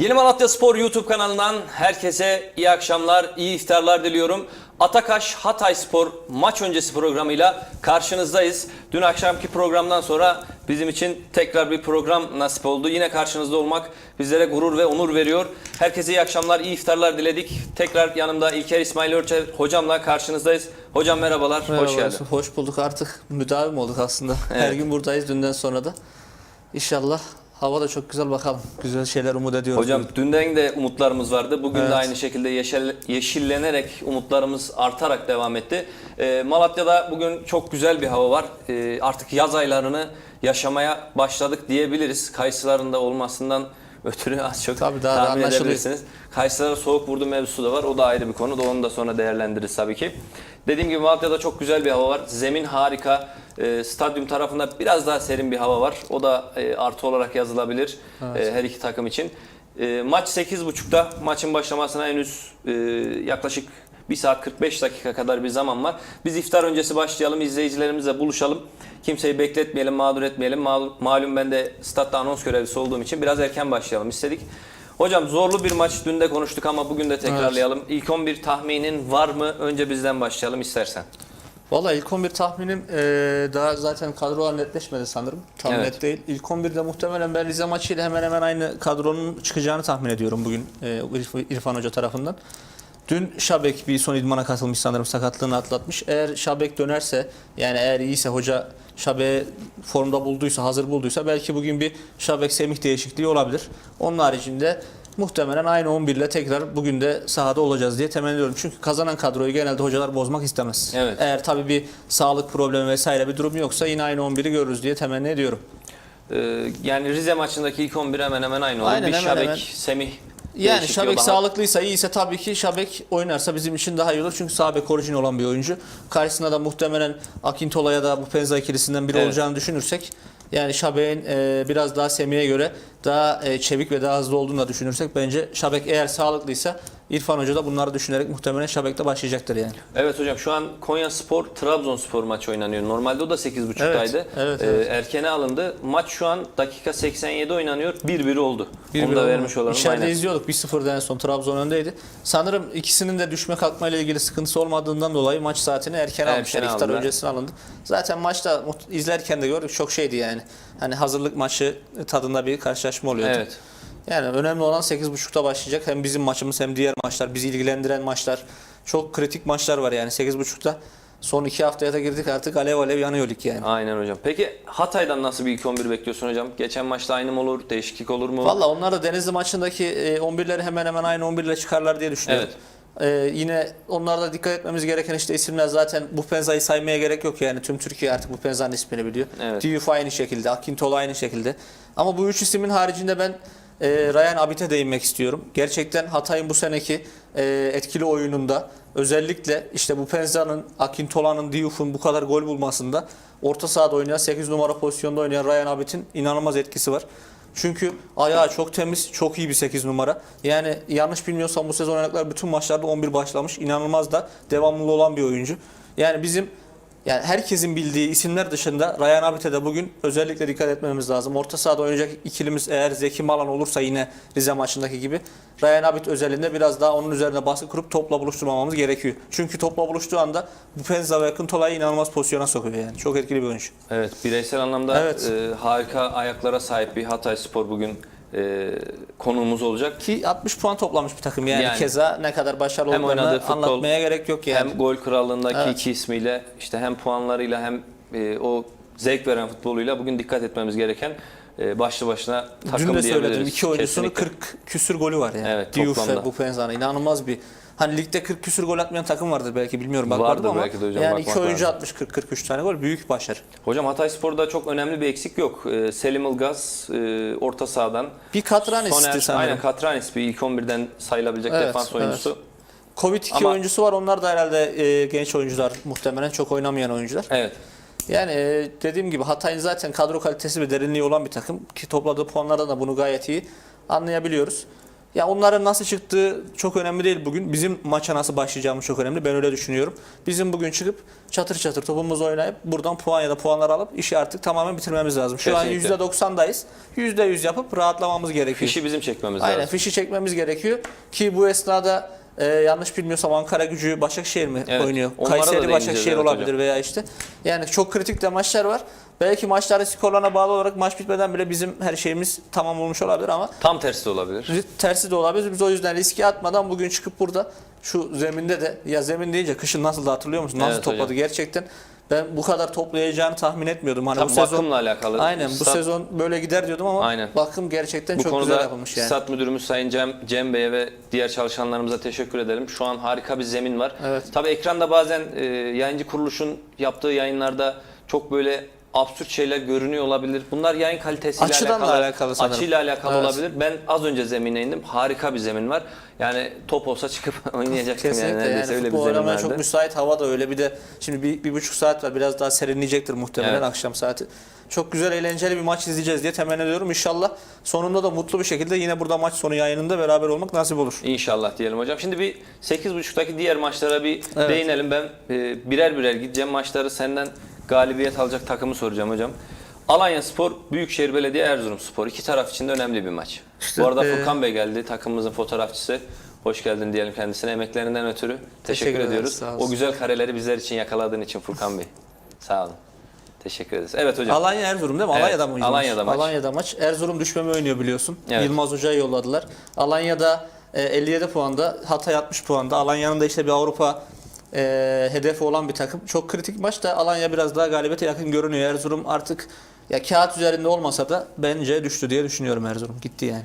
Yeni Malatya Spor YouTube kanalından herkese iyi akşamlar, iyi iftarlar diliyorum. Atakaş Hatay Spor maç öncesi programıyla karşınızdayız. Dün akşamki programdan sonra bizim için tekrar bir program nasip oldu. Yine karşınızda olmak bizlere gurur ve onur veriyor. Herkese iyi akşamlar, iyi iftarlar diledik. Tekrar yanımda İlker İsmail Örçer hocamla karşınızdayız. Hocam merhabalar, hoş Merhaba, geldin. Hoş bulduk artık müdavim olduk aslında. Her Evet. gün buradayız dünden sonra da. İnşallah hava da çok güzel bakalım. Güzel şeyler umut ediyoruz. Hocam dünden de umutlarımız vardı. Bugün Evet. de aynı şekilde yeşil, yeşillenerek umutlarımız artarak devam etti. Ee, Malatya'da bugün çok güzel bir hava var. Ee, artık yaz aylarını yaşamaya başladık diyebiliriz. Kayısıların da olmasından ötürü az çok Tabii daha da tahmin anlaşılıyor. edebilirsiniz. Kayısılara soğuk vurdu mevzusu da var. O da ayrı bir konu. Da onu da sonra değerlendiririz tabii ki. Dediğim gibi Malatya'da çok güzel bir hava var. Zemin harika. Ee, stadyum tarafında biraz daha serin bir hava var. O da e, artı olarak yazılabilir e, her iki takım için. E, maç 8.30'da. Maçın başlamasına henüz e, yaklaşık 1 saat 45 dakika kadar bir zaman var. Biz iftar öncesi başlayalım. izleyicilerimizle buluşalım. Kimseyi bekletmeyelim, mağdur etmeyelim. Malum, malum ben de statta anons görevlisi olduğum için biraz erken başlayalım istedik. Hocam zorlu bir maç dün de konuştuk ama bugün de tekrarlayalım. İlk 11 tahminin var mı? Önce bizden başlayalım istersen. Valla ilk 11 tahminim eee, daha zaten kadrolar netleşmedi sanırım. Tam Evet. net değil. İlk 11'de muhtemelen ben Rize maçıyla hemen hemen aynı kadronun çıkacağını tahmin ediyorum bugün İrf- İrfan Hoca tarafından. Dün Şabek bir son idmana katılmış sanırım sakatlığını atlatmış. Eğer Şabek dönerse yani eğer iyiyse hoca Şabek'i formda bulduysa, hazır bulduysa belki bugün bir Şabek Semih değişikliği olabilir. Onun haricinde muhtemelen aynı 11 ile tekrar bugün de sahada olacağız diye temenni ediyorum. Çünkü kazanan kadroyu genelde hocalar bozmak istemez. Evet. Eğer tabii bir sağlık problemi vesaire bir durum yoksa yine aynı 11'i görürüz diye temenni ediyorum. Ee, yani Rize maçındaki ilk 11 hemen hemen aynı olur. Aynen, bir hemen Şabek, hemen. Semih Yani değişikliği Şabek sağlıklıysa, iyiyse tabii ki Şabek oynarsa bizim için daha iyi olur. Çünkü sağ bek orijin olan bir oyuncu. Karşısında da muhtemelen Akintola ya da bu Penza ikilisinden biri Evet. olacağını düşünürsek yani Şabek'in e, biraz daha Semih'e göre daha e, çevik ve daha hızlı olduğunu da düşünürsek bence Şabek eğer sağlıklıysa İrfan Hoca da bunları düşünerek muhtemelen Şabek'te başlayacaktır yani. Evet hocam şu an Konya Spor Trabzonspor maçı oynanıyor. Normalde o da 8.30'daydı. Evet, evet, Ee, evet. erkene alındı. Maç şu an dakika 87 oynanıyor. 1-1 oldu. Bir Onu bir da oldu. vermiş olalım. İçeride Aynen. izliyorduk. 1-0'da en son Trabzon öndeydi. Sanırım ikisinin de düşme kalkma ile ilgili sıkıntısı olmadığından dolayı maç saatini erken Erken almışlar. İftar öncesine alındı. Zaten maçta izlerken de gördük çok şeydi yani. Hani hazırlık maçı tadında bir karşılaşma oluyordu. Evet. Yani önemli olan 8.30'da başlayacak. Hem bizim maçımız hem diğer maçlar, bizi ilgilendiren maçlar. Çok kritik maçlar var yani 8.30'da. Son iki haftaya da girdik artık alev alev yanıyor lig yani. Aynen hocam. Peki Hatay'dan nasıl bir ilk 11 bekliyorsun hocam? Geçen maçta aynı mı olur? Değişiklik olur mu? Valla onlar da Denizli maçındaki e, 11'leri hemen hemen aynı 11 ile çıkarlar diye düşünüyorum. Ee, yine onlarda dikkat etmemiz gereken işte isimler zaten bu Penza'yı saymaya gerek yok yani tüm Türkiye artık bu Penza'nın ismini biliyor. Evet. Diouf aynı şekilde, Akintola aynı şekilde. Ama bu üç ismin haricinde ben e, Ryan Abit'e değinmek istiyorum. Gerçekten Hatay'ın bu seneki e, etkili oyununda özellikle işte bu Penza'nın, Akintola'nın, Diouf'un bu kadar gol bulmasında orta sahada oynayan 8 numara pozisyonda oynayan Ryan Abit'in inanılmaz etkisi var. Çünkü ayağı çok temiz, çok iyi bir 8 numara. Yani yanlış bilmiyorsam bu sezon oynadıkları bütün maçlarda 11 başlamış. İnanılmaz da devamlı olan bir oyuncu. Yani bizim yani herkesin bildiği isimler dışında Ryan Abit'e de bugün özellikle dikkat etmemiz lazım. Orta sahada oynayacak ikilimiz eğer Zeki Malan olursa yine Rize maçındaki gibi Ryan Abit özelinde biraz daha onun üzerine baskı kurup topla buluşturmamamız gerekiyor. Çünkü topla buluştuğu anda bu Penza ve Akıntola'yı inanılmaz pozisyona sokuyor yani. Çok etkili bir oyuncu. Evet. Bireysel anlamda Evet. e, harika ayaklara sahip bir Hatay Spor bugün e, konuğumuz olacak. Ki 60 puan toplamış bir takım yani, Yani. keza ne kadar başarılı Hem oynadığı futbol, anlatmaya gerek yok yani. Hem gol krallığındaki Evet. iki ismiyle işte hem puanlarıyla hem e, o zevk veren futboluyla bugün dikkat etmemiz gereken başlı başına takım Dün de söyledim iki oyuncusunun Kesinlikle. 40 küsür golü var yani. Evet, Diouf ve bu Penza'nın inanılmaz bir Hani ligde 40 küsür gol atmayan takım vardır belki bilmiyorum bakmadım Vardır ama belki de hocam, yani iki oyuncu lazım. atmış 40 43 tane gol büyük başarı. Hocam Hatay Spor'da çok önemli bir eksik yok. E, Selim Ilgaz e, orta sahadan. Bir Katranis'ti Soner, sanırım. aynen Katranis bir ilk 11'den sayılabilecek Evet, defans evet. oyuncusu. Covid 2 Ama- oyuncusu var. Onlar da herhalde e, genç oyuncular muhtemelen çok oynamayan oyuncular. Evet. Yani e, dediğim gibi Hatay'ın zaten kadro kalitesi ve derinliği olan bir takım ki topladığı puanlardan da bunu gayet iyi anlayabiliyoruz. Ya onların nasıl çıktığı çok önemli değil bugün. Bizim maça nasıl başlayacağımız çok önemli. Ben öyle düşünüyorum. Bizim bugün çıkıp çatır çatır topumuzu oynayıp buradan puan ya da puanlar alıp işi artık tamamen bitirmemiz lazım. Şu Kesinlikle. an %90'dayız. %100 yapıp rahatlamamız gerekiyor. Fişi bizim çekmemiz Aynen lazım. fişi çekmemiz gerekiyor ki bu esnada e, yanlış bilmiyorsam Ankara gücü Başakşehir mi Evet, oynuyor? onlara da Kayseri değineceğiz, Başakşehir evet olabilir hocam. veya işte. Yani çok kritik de maçlar var. Belki maçların skorlarına bağlı olarak maç bitmeden bile bizim her şeyimiz tamam olmuş olabilir ama Tam tersi de olabilir. tersi de olabilir. Biz o yüzden riske atmadan bugün çıkıp burada şu zeminde de ya zemin deyince kışın nasıl da hatırlıyor musun? Nasıl Evet topladı hocam. gerçekten. Ben bu kadar toplayacağını tahmin etmiyordum. Hani Tam bu sezon alakalı. Aynen bu Stat- sezon böyle gider diyordum ama Aynen. bakım gerçekten Bu çok güzel yapılmış yani. Stat Müdürümüz Sayın Cem, Cem Bey'e ve diğer çalışanlarımıza teşekkür edelim. Şu an harika bir zemin var. Evet. Tabii ekranda bazen e, yayıncı kuruluşun yaptığı yayınlarda çok böyle absürt şeyler görünüyor olabilir. Bunlar yayın kalitesiyle Açıdan da alakalı, alakalı sanırım. açıyla alakalı Evet. olabilir. Ben az önce zemine indim. Harika bir zemin var. Yani top olsa çıkıp oynayacaktım yani neredeyse yani öyle bir zemin vardı. çok müsait hava da öyle bir de şimdi bir, bir buçuk saat var biraz daha serinleyecektir muhtemelen Evet. akşam saati. Çok güzel eğlenceli bir maç izleyeceğiz diye temenni ediyorum. İnşallah sonunda da mutlu bir şekilde yine burada maç sonu yayınında beraber olmak nasip olur. İnşallah diyelim hocam. Şimdi bir 8.30'daki diğer maçlara bir Evet. değinelim. Ben e, birer birer gideceğim maçları senden galibiyet alacak takımı soracağım hocam. Alanya Spor, Büyükşehir Belediye, Erzurum Spor. İki taraf için de önemli bir maç. İşte, Bu arada e, Furkan Bey geldi, takımımızın fotoğrafçısı. Hoş geldin diyelim kendisine. Emeklerinden ötürü teşekkür, Teşekkür ediyoruz. O güzel kareleri bizler için yakaladığın için Furkan Bey. Sağ olun. Teşekkür ederiz. Evet hocam. Alanya Erzurum değil mi? Evet, Alanya'da mı? Alanya'da maç. Alanya'da maç. Erzurum düşmeme oynuyor biliyorsun. Evet. Yılmaz Hoca'yı yolladılar. Alanya'da e, 57 puanda, Hatay 60 puanda. Alanya'nın da işte bir Avrupa e, hedefi olan bir takım. Çok kritik maç da Alanya biraz daha galibiyete yakın görünüyor. Erzurum artık ya kağıt üzerinde olmasa da bence düştü diye düşünüyorum Erzurum. Gitti yani.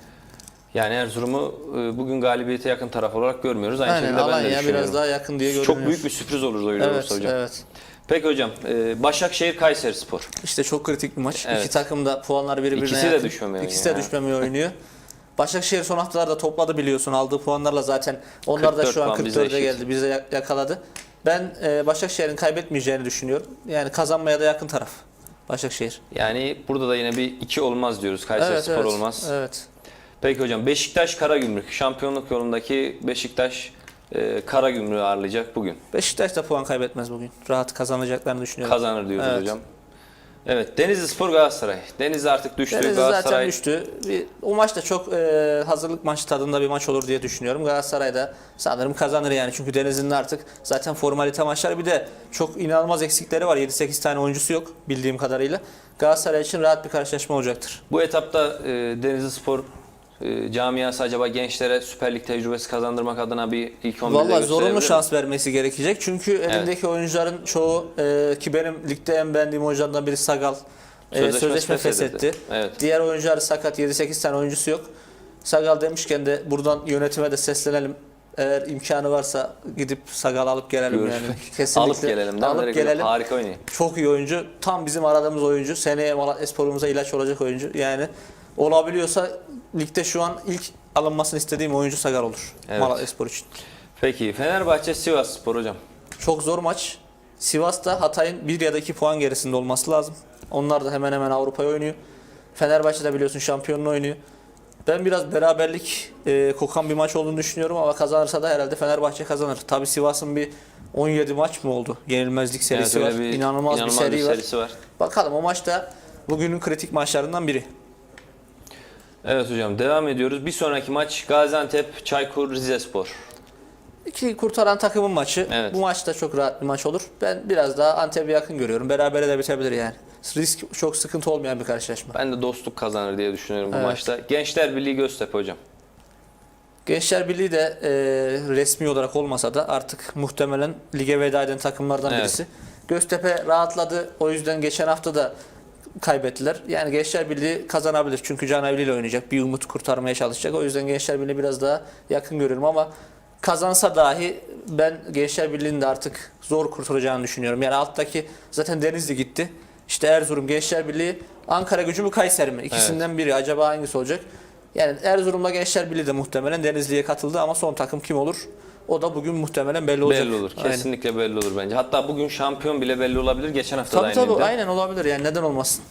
Yani Erzurum'u e, bugün galibiyete yakın taraf olarak görmüyoruz. Aynı Aynen şekilde ben de Alanya düşünüyorum. biraz daha yakın diye görünüyor. Çok büyük bir sürpriz olur öyle Evet, olursa hocam. evet. Peki hocam, e, Başakşehir Kayseri Spor. İşte çok kritik bir maç. Evet. İki takım da puanlar birbirine İkisi de yakın. düşmemeye İkisi de oynuyor. düşmemeye oynuyor. Başakşehir son haftalarda topladı biliyorsun. Aldığı puanlarla zaten onlar da 44 şu an puan bize 44'e eşit. geldi. Bize yak- yakaladı. Ben e, Başakşehir'in kaybetmeyeceğini düşünüyorum. Yani kazanmaya da yakın taraf. Başakşehir. Yani burada da yine bir iki olmaz diyoruz. Kayseri evet, Spor evet. olmaz. Evet. Peki hocam, Beşiktaş Karagümrük. Şampiyonluk yolundaki Beşiktaş e, Karagümrük'ü ağırlayacak bugün. Beşiktaş da puan kaybetmez bugün. Rahat kazanacaklarını düşünüyorum. Kazanır diyoruz Evet. hocam. Evet, Denizli Spor Galatasaray. Denizli artık düştü. Denizli zaten Galatasaray düştü. Bir, o maç da çok e, hazırlık maçı tadında bir maç olur diye düşünüyorum. Galatasaray da sanırım kazanır yani. Çünkü Denizli'nin artık zaten formalite maçları bir de çok inanılmaz eksikleri var. 7-8 tane oyuncusu yok bildiğim kadarıyla. Galatasaray için rahat bir karşılaşma olacaktır. Bu etapta e, Denizli Spor e, camiası acaba gençlere Süper Lig tecrübesi kazandırmak adına bir ilk 11'de Valla zorunlu şans vermesi gerekecek. Çünkü elindeki oyuncuların çoğu e, ki benim ligde en beğendiğim oyunculardan biri Sagal. E, sözleşme feshedildi. feshetti. Evet. Diğer oyuncular sakat 7-8 tane oyuncusu yok. Sagal demişken de buradan yönetime de seslenelim. Eğer imkanı varsa gidip Sagal alıp gelelim Görüş- yani. Kesinlikle. Alıp gelelim. Alıp gelelim. Harika oynuyor. Çok iyi oyuncu. Tam bizim aradığımız oyuncu. Seneye Malatya Spor'umuza ilaç olacak oyuncu. Yani olabiliyorsa ligde şu an ilk alınmasını istediğim oyuncu Sagal olur. Evet. Malatya Spor için. Peki Fenerbahçe Sivas Spor hocam. Çok zor maç. Sivas'ta Hatay'ın 1 ya da 2 puan gerisinde olması lazım. Onlar da hemen hemen Avrupa'ya oynuyor. Fenerbahçe de biliyorsun şampiyonluğu oynuyor. Ben biraz beraberlik e, kokan bir maç olduğunu düşünüyorum ama kazanırsa da herhalde Fenerbahçe kazanır. Tabi Sivas'ın bir 17 maç mı oldu? Yenilmezlik serisi Evet, var. bir inanılmaz, bir seri var. serisi var. Bakalım o maçta bugünün kritik maçlarından biri. Evet hocam devam ediyoruz. Bir sonraki maç Gaziantep Çaykur Rizespor. İki kurtaran takımın maçı. Evet. Bu maç da çok rahat bir maç olur. Ben biraz daha Antep'e yakın görüyorum. Berabere de bitebilir yani. Risk çok sıkıntı olmayan bir karşılaşma. Ben de dostluk kazanır diye düşünüyorum bu Evet. maçta. Gençler Birliği Göztepe hocam. Gençler Birliği de e, resmi olarak olmasa da artık muhtemelen lige veda eden takımlardan Evet. birisi. Göztepe rahatladı. O yüzden geçen hafta da kaybettiler. Yani Gençler Birliği kazanabilir. Çünkü Can Evli ile oynayacak. Bir umut kurtarmaya çalışacak. O yüzden Gençler Birliği biraz daha yakın görüyorum ama kazansa dahi ben Gençler Birliği'nin de artık zor kurtulacağını düşünüyorum. Yani alttaki zaten Denizli gitti. İşte Erzurum, Gençler Birliği, Ankara gücü mü Kayseri mi? İkisinden biri. Acaba hangisi olacak? Yani Erzurum'la Gençler Birliği de muhtemelen Denizli'ye katıldı ama son takım kim olur? O da bugün muhtemelen belli olacak. Belli olur. Aynen. Kesinlikle belli olur bence. Hatta bugün şampiyon bile belli olabilir. Geçen hafta da Tabii tabii aynıydı. aynen olabilir yani neden olmasın.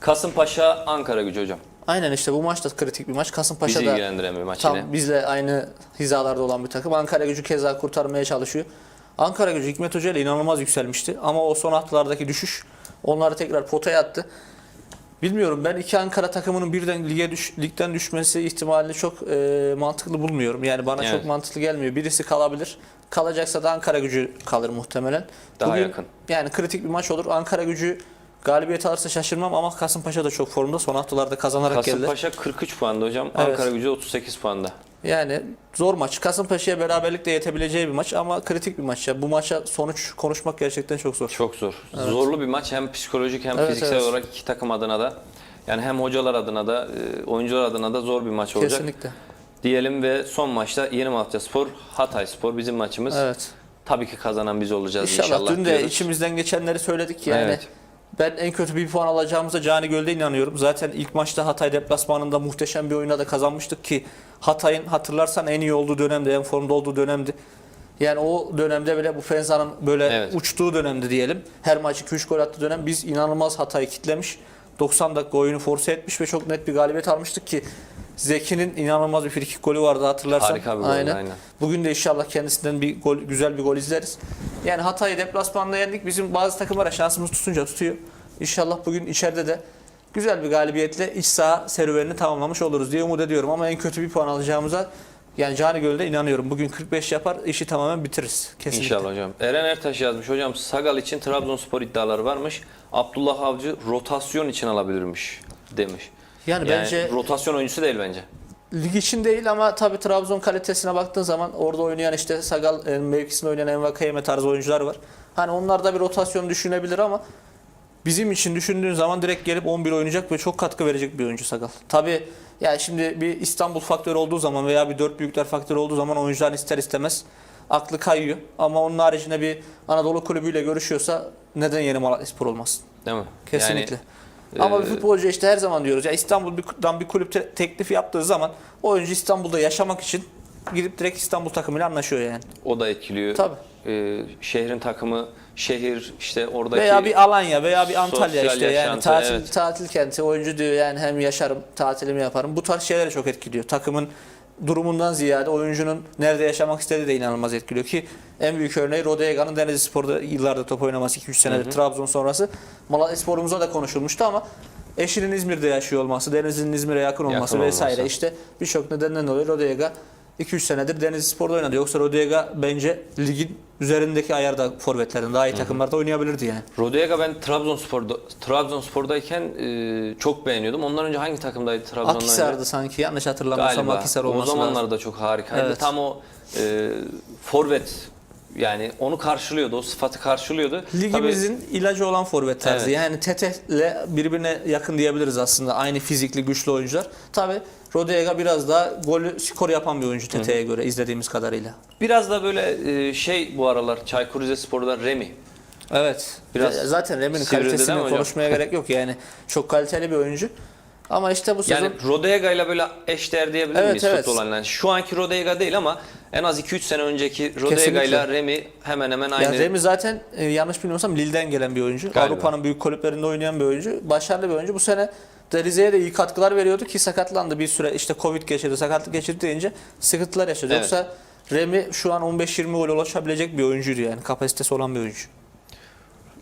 Kasımpaşa Ankara gücü hocam. Aynen işte bu maç da kritik bir maç. Bizi Kasımpaşa'da ilgilendiren bir maç tam yine. bizle aynı hizalarda olan bir takım. Ankara gücü keza kurtarmaya çalışıyor. Ankara gücü Hikmet Hoca ile inanılmaz yükselmişti. Ama o son haftalardaki düşüş onları tekrar potaya attı. Bilmiyorum ben iki Ankara takımının birden lige düş, ligden düşmesi ihtimalini çok e, mantıklı bulmuyorum. Yani bana Evet. çok mantıklı gelmiyor. Birisi kalabilir. Kalacaksa da Ankara gücü kalır muhtemelen. Daha yakın. Yani kritik bir maç olur. Ankara gücü galibiyet alırsa şaşırmam ama Kasımpaşa da çok formda. Son haftalarda kazanarak geldi. Kasımpaşa 43 puanda hocam. Evet. Ankara gücü 38 puanda. Yani zor maç. Kasımpaşa'ya beraberlikle yetebileceği bir maç ama kritik bir maç. Ya. Bu maça sonuç konuşmak gerçekten çok zor. Çok zor. Zorlu bir maç hem psikolojik hem Evet, fiziksel evet. olarak iki takım adına da. Yani hem hocalar adına da e, oyuncular adına da zor bir maç olacak. Kesinlikle. Diyelim ve son maçta Yeni Malatya Spor, Hatay Spor bizim maçımız. Evet. Tabii ki kazanan biz olacağız İnşallah. inşallah. Dün de diyoruz. içimizden geçenleri söyledik yani. Evet. Ben en kötü bir puan alacağımıza Cani Göl'de inanıyorum. Zaten ilk maçta Hatay deplasmanında muhteşem bir oyuna da kazanmıştık ki Hatay'ın hatırlarsan en iyi olduğu dönemde, en formda olduğu dönemdi. Yani o dönemde bile bu Fenza'nın böyle Evet. uçtuğu dönemde diyelim. Her maç 2-3 gol attığı dönem biz inanılmaz Hatay'ı kitlemiş. 90 dakika oyunu force etmiş ve çok net bir galibiyet almıştık ki Zeki'nin inanılmaz bir frikik golü vardı hatırlarsan. Harika bir gol, aynen. Bugün de inşallah kendisinden bir gol, güzel bir gol izleriz. Yani Hatay'ı deplasmanda yendik. Bizim bazı takımlara şansımız tutunca tutuyor. İnşallah bugün içeride de güzel bir galibiyetle iç saha serüvenini tamamlamış oluruz diye umut ediyorum. Ama en kötü bir puan alacağımıza yani Cani Göl'de inanıyorum. Bugün 45 yapar, işi tamamen bitiririz. Kesinlikle. İnşallah hocam. Eren Ertaş yazmış. Hocam Sagal için Trabzonspor iddiaları varmış. Abdullah Avcı rotasyon için alabilirmiş demiş. Yani, Yani bence rotasyon oyuncusu değil bence. lig için değil ama tabii Trabzon kalitesine baktığın zaman orada oynayan işte Sagal e, mevkisinde oynayan Envakayeme tarzı oyuncular var. Hani onlar da bir rotasyon düşünebilir ama bizim için düşündüğün zaman direkt gelip 11 oynayacak ve çok katkı verecek bir oyuncu Sagal. Tabii ya şimdi bir İstanbul faktörü olduğu zaman veya bir dört büyükler faktörü olduğu zaman oyuncular ister istemez aklı kayıyor. Ama onun haricinde bir Anadolu kulübüyle görüşüyorsa neden yeni Malatyaspor olmasın? Değil mi? Kesinlikle. Yani, Ama bir futbolcu işte her zaman diyoruz ya İstanbul'dan bir kulüp te- teklif yaptığı zaman oyuncu İstanbul'da yaşamak için gidip direkt İstanbul takımıyla anlaşıyor yani. o da etkiliyor. Tabii. Ee, şehrin takımı, şehir işte oradaki Veya bir Alanya veya bir Antalya sosyal işte yani yaşantı, tatil evet. tatil kenti oyuncu diyor yani hem yaşarım tatilimi yaparım. Bu tarz şeyler çok etkiliyor. Takımın durumundan ziyade oyuncunun nerede yaşamak istediği de inanılmaz etkiliyor ki en büyük örneği Rodega'nın Denizli Spor'da yıllardır top oynaması 2-3 senedir Trabzon sonrası Malatya Spor'umuza da konuşulmuştu ama eşinin İzmir'de yaşıyor olması, Denizli'nin İzmir'e yakın olması Yakın vesaire olması. işte birçok nedenden dolayı Rodega 2-3 senedir Denizli Spor'da oynadı. Yoksa Rodega bence ligin üzerindeki ayarda forvetlerden daha iyi takımlarda oynayabilirdi yani. Rodega ben Trabzonspor'da Trabzonspor'dayken e, çok beğeniyordum. Ondan önce hangi takımdaydı Trabzon'dan önce? Akhisar'dı sanki yanlış hatırlamıyorsam Galiba. Akhisar o olması lazım. da çok harikaydı. Evet. Tam o e, forvet yani onu karşılıyordu. O sıfatı karşılıyordu. Ligimizin ilacı olan forvet tarzı. Evet. Yani Tete'le birbirine yakın diyebiliriz aslında. Aynı fizikli, güçlü oyuncular. Tabi Rodega biraz daha golü skor yapan bir oyuncu Tete'ye göre izlediğimiz kadarıyla. Biraz da böyle e, şey bu aralar Çaykur Rizespor'da Remi. Evet. Biraz zaten Rem'in sivrildi değil mi kalitesini hocam? konuşmaya gerek yok yani. Çok kaliteli bir oyuncu. Ama işte bu sezon Yani Rodega ile böyle eşdeğer diyebilir Evet, miyiz evet. futbol anlamında? Şu anki Rodega değil ama en az 2-3 sene önceki Rodega ile Remi hemen hemen aynı. Yani Remy zaten e, yanlış bilmiyorsam Lille'den gelen bir oyuncu. Avrupa'nın büyük kulüplerinde oynayan bir oyuncu. Başarılı bir oyuncu. Bu sene de Rize'ye de iyi katkılar veriyordu ki sakatlandı bir süre. İşte Covid geçirdi, sakatlık geçirdi deyince sıkıntılar yaşadı. Evet. Yoksa Remy şu an 15-20 gol ulaşabilecek bir oyuncuydu yani. Kapasitesi olan bir oyuncu.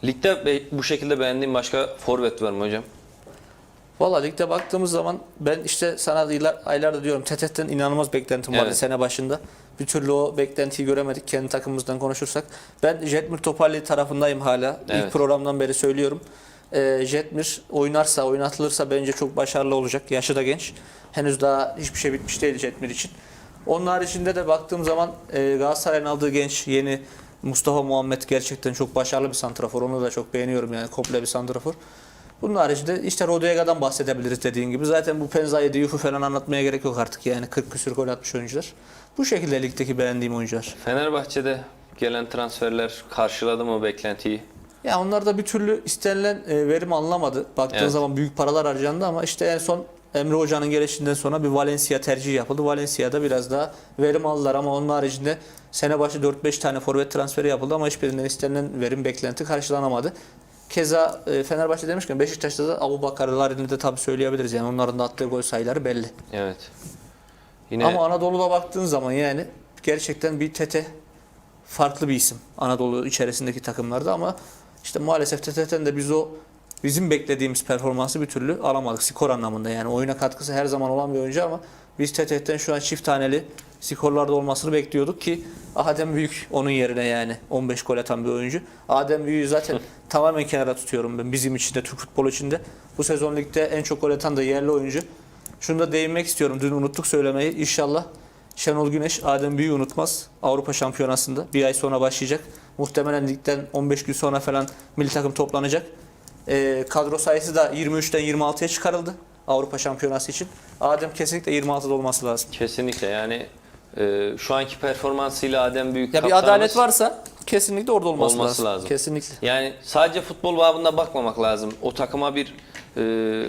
Ligde bu şekilde beğendiğin başka forvet var mı hocam? Valla ligde baktığımız zaman ben işte sana yıllar, aylarda diyorum Tetet'ten inanılmaz beklentim vardı Evet. sene başında. Bir türlü o beklentiyi göremedik kendi takımımızdan konuşursak. Ben Jetmir Topalli tarafındayım hala. Evet. İlk programdan beri söylüyorum. Ee, Jetmir oynarsa, oynatılırsa bence çok başarılı olacak. Yaşı da genç. Henüz daha hiçbir şey bitmiş değil Jetmir için. Onun haricinde de baktığım zaman e, Galatasaray'ın aldığı genç yeni Mustafa Muhammed gerçekten çok başarılı bir santrafor. Onu da çok beğeniyorum yani komple bir santrafor. Bunun haricinde işte Rodega'dan bahsedebiliriz dediğin gibi. Zaten bu Penza'yı, Diouf'u falan anlatmaya gerek yok artık yani. 40 küsür gol atmış oyuncular. Bu şekilde ligdeki beğendiğim oyuncular. Fenerbahçe'de gelen transferler karşıladı mı beklentiyi? Ya onlar da bir türlü istenilen e, verim alınamadı. Baktığın Evet. zaman büyük paralar harcandı ama işte en son Emre Hoca'nın gelişinden sonra bir Valencia tercihi yapıldı. Valencia'da biraz daha verim aldılar ama onun haricinde sene başı 4-5 tane forvet transferi yapıldı ama hiçbirinden istenilen verim beklenti karşılanamadı. Keza e, Fenerbahçe demişken Beşiktaş'ta da Abu Bakar'larını da tabii söyleyebiliriz. Yani onların da attığı gol sayıları belli. Evet. Yine Ama Anadolu'da baktığın zaman yani gerçekten bir Tete farklı bir isim Anadolu içerisindeki takımlarda ama işte maalesef Tete'den de biz o bizim beklediğimiz performansı bir türlü alamadık skor anlamında yani oyuna katkısı her zaman olan bir oyuncu ama biz Tete'den şu an çift taneli skorlarda olmasını bekliyorduk ki Adem Büyük onun yerine yani 15 gol atan bir oyuncu. Adem Büyük'ü zaten tamamen kenara tutuyorum ben bizim için de Türk futbolu için de. Bu sezon ligde en çok gol atan da yerli oyuncu. Şunu da değinmek istiyorum. Dün unuttuk söylemeyi. İnşallah Şenol Güneş Adem Büyük'ü unutmaz. Avrupa Şampiyonası'nda bir ay sonra başlayacak. Muhtemelen ligden 15 gün sonra falan milli takım toplanacak. Ee, kadro sayısı da 23'ten 26'ya çıkarıldı Avrupa Şampiyonası için. Adem kesinlikle 26'da olması lazım. kesinlikle yani e, şu anki performansıyla Adem Büyük Ya bir kaptanımız- adalet varsa kesinlikle orada olması, Olması lazım. lazım. Kesinlikle. Yani sadece futbol babında bakmamak lazım. O takıma bir e,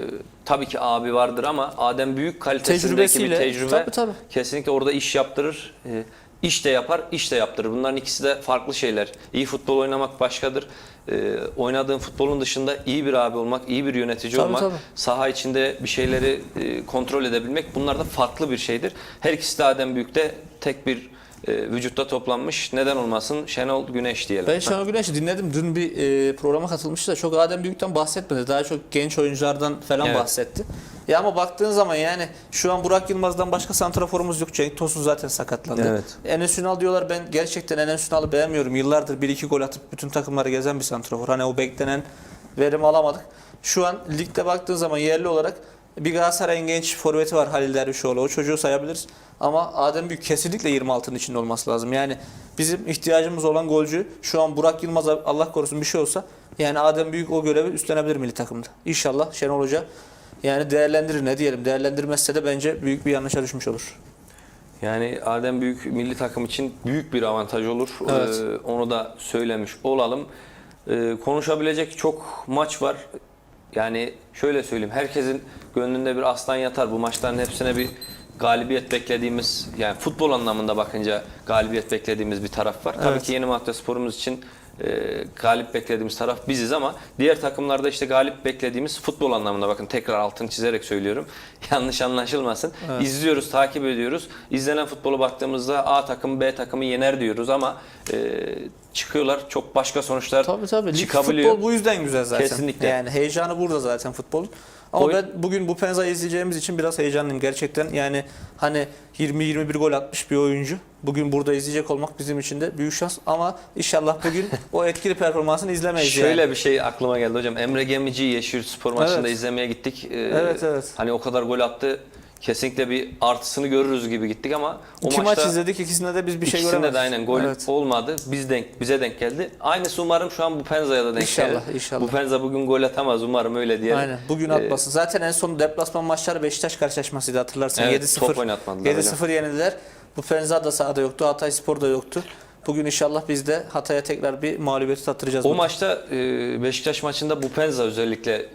tabii ki abi vardır ama Adem Büyük kalitesindeki Tecrübesiyle, bir tecrübe tabii, tabii. kesinlikle orada iş yaptırır. E, iş de yapar, iş de yaptırır. Bunların ikisi de farklı şeyler. İyi futbol oynamak başkadır. E, oynadığın futbolun dışında iyi bir abi olmak, iyi bir yönetici Tabii, olmak, tabii. saha içinde bir şeyleri e, kontrol edebilmek bunlar da farklı bir şeydir. Her ikisi de Adem Büyük'te tek bir e, vücutta toplanmış. Neden olmasın? Şenol Güneş diyelim. Ben Şenol Güneş'i dinledim. Dün bir e, programa katılmıştı da çok Adem Büyük'ten bahsetmedi. Daha çok genç oyunculardan falan Evet. bahsetti. Ya ama baktığın zaman yani şu an Burak Yılmaz'dan başka santraforumuz yok. Cenk Tosun zaten sakatlandı. Evet. Enes Ünal diyorlar ben gerçekten Enes Ünal'ı beğenmiyorum. Yıllardır 1-2 gol atıp bütün takımları gezen bir santrafor. Hani o beklenen verimi alamadık. Şu an ligde baktığın zaman yerli olarak bir Galatasaray'ın genç forveti var Halil Dervişoğlu. O çocuğu sayabiliriz. Ama Adem Büyük kesinlikle 26'ın içinde olması lazım. Yani bizim ihtiyacımız olan golcü şu an Burak Yılmaz Allah korusun bir şey olsa yani Adem Büyük o görevi üstlenebilir milli takımda. İnşallah Şenol Hoca yani değerlendirir ne diyelim. Değerlendirmezse de bence büyük bir yanlışa düşmüş olur. Yani Adem Büyük milli takım için büyük bir avantaj olur. Evet. Ee, onu da söylemiş olalım. Ee, konuşabilecek çok maç var. Yani şöyle söyleyeyim. Herkesin gönlünde bir aslan yatar. Bu maçların hepsine bir galibiyet beklediğimiz yani futbol anlamında bakınca galibiyet beklediğimiz bir taraf var. Tabii Evet. ki Yeni Malatya Sporumuz için e, galip beklediğimiz taraf biziz ama diğer takımlarda işte galip beklediğimiz futbol anlamında bakın tekrar altını çizerek söylüyorum. Yanlış anlaşılmasın. Evet. İzliyoruz, takip ediyoruz. İzlenen futbolu baktığımızda A takımı B takımı yener diyoruz ama e, çıkıyorlar çok başka sonuçlar Tabii tabii. Lig çıkabiliyor. Futbol bu yüzden güzel zaten. Kesinlikle. Yani heyecanı burada zaten futbolun. Ama Oy- ben bugün bu Penza'yı izleyeceğimiz için biraz heyecanlıyım gerçekten. Yani hani 20-21 gol atmış bir oyuncu. Bugün burada izleyecek olmak bizim için de büyük şans. Ama inşallah bugün o etkili performansını izlemeyiz Şöyle yani. bir şey aklıma geldi hocam. Emre Gemici Yeşil Spor maçında Evet. izlemeye gittik. Ee, Evet, evet. Hani o kadar gol attı. Kesinlikle bir artısını görürüz gibi gittik ama o İki maçta maç izledik ikisinde de biz bir şey ikisinde göremedik. de aynen gol Evet. olmadı. Biz denk bize denk geldi. Aynısı umarım şu an bu Penza'ya da denk İnşallah, gelir. inşallah. Bu Penza bugün gol atamaz umarım öyle diyelim. Aynen. Bugün Ee, atmasın. Zaten en son deplasman maçları Beşiktaş karşılaşmasıydı hatırlarsın. Evet, 7-0. top oynatmadılar 7-0 yenildiler. Bu Penza da sahada yoktu. Hatay Spor da yoktu. Bugün inşallah biz de Hatay'a tekrar bir mağlubiyeti tattıracağız. O burada. maçta e, Beşiktaş maçında bu Penza özellikle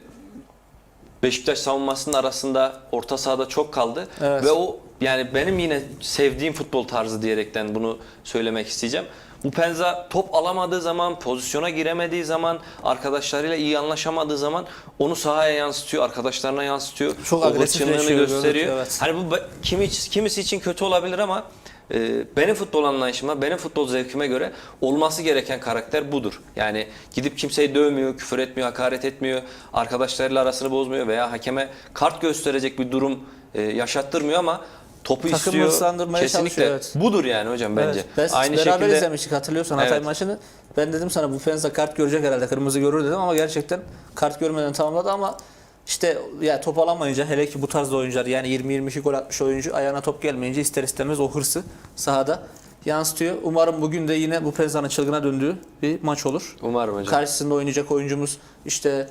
Beşiktaş savunmasının arasında orta sahada çok kaldı Evet. ve o yani benim yine sevdiğim futbol tarzı diyerekten bunu söylemek isteyeceğim. Bu Penza top alamadığı zaman, pozisyona giremediği zaman, arkadaşlarıyla iyi anlaşamadığı zaman onu sahaya yansıtıyor, arkadaşlarına yansıtıyor. Çok o agresifleşiyor, gösteriyor. evet. Hani bu be- kimi, kimisi için kötü olabilir ama benim futbol anlayışıma, benim futbol zevkime göre olması gereken karakter budur. Yani gidip kimseyi dövmüyor, küfür etmiyor, hakaret etmiyor, arkadaşlarıyla arasını bozmuyor veya hakeme kart gösterecek bir durum e, yaşattırmıyor ama topu Takımı istiyor. ıslandırmaya Kesinlikle çalışıyor, evet. budur yani hocam bence. Evet, ben Aynı beraber şekilde izlemiştik hatırlıyorsan Hatay Evet. maçını. Ben dedim sana bu Penza kart görecek herhalde kırmızı görür dedim ama gerçekten kart görmeden tamamladı ama işte ya top alamayınca hele ki bu tarzda oyuncular yani 20-22 gol atmış oyuncu ayağına top gelmeyince ister istemez o hırsı sahada yansıtıyor. Umarım bugün de yine bu Penza'nın çılgına döndüğü bir maç olur. umarım hocam. Karşısında oynayacak oyuncumuz işte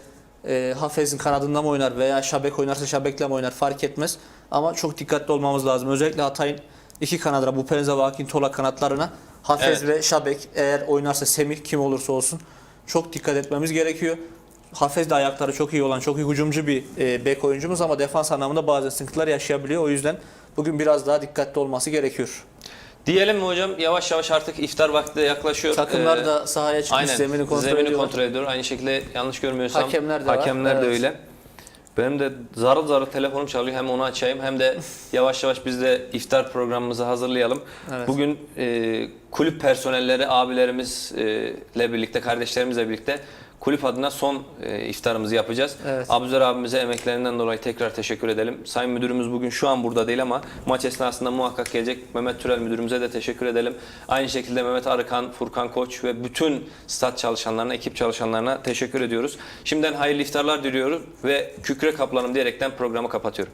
e, Hafez'in kanadında mı oynar veya Şabek oynarsa Şabek'le mi oynar fark etmez. Ama çok dikkatli olmamız lazım. Özellikle Hatay'ın iki kanadına bu Penza ve Akin Tola kanatlarına Hafez Evet. ve Şabek eğer oynarsa Semih kim olursa olsun çok dikkat etmemiz gerekiyor. Hafez de ayakları çok iyi olan, çok iyi hücumcu bir e, bek oyuncumuz ama defans anlamında bazı sıkıntılar yaşayabiliyor. O yüzden bugün biraz daha dikkatli olması gerekiyor. Diyelim mi hocam yavaş yavaş artık iftar vakti yaklaşıyor. Takımlar Ee, da sahaya çıkmış Aynen. zemini kontrol Zemini ediyorlar. kontrol ediyor. Aynı şekilde yanlış görmüyorsam Hakemler de var. hakemler de Evet. öyle. Benim de zarı zarı telefonum çalıyor. Hem onu açayım hem de yavaş yavaş biz de iftar programımızı hazırlayalım. Evet. Bugün e, kulüp personelleri, abilerimizle birlikte, kardeşlerimizle birlikte kulüp adına son e, iftarımızı yapacağız. Evet. Abuzer abimize emeklerinden dolayı tekrar teşekkür edelim. Sayın müdürümüz bugün şu an burada değil ama maç esnasında muhakkak gelecek. Mehmet Türel müdürümüze de teşekkür edelim. Aynı şekilde Mehmet Arıkan, Furkan Koç ve bütün stat çalışanlarına, ekip çalışanlarına teşekkür ediyoruz. Şimdiden hayırlı iftarlar diliyoruz ve kükre kaplanım diyerekten programı kapatıyorum.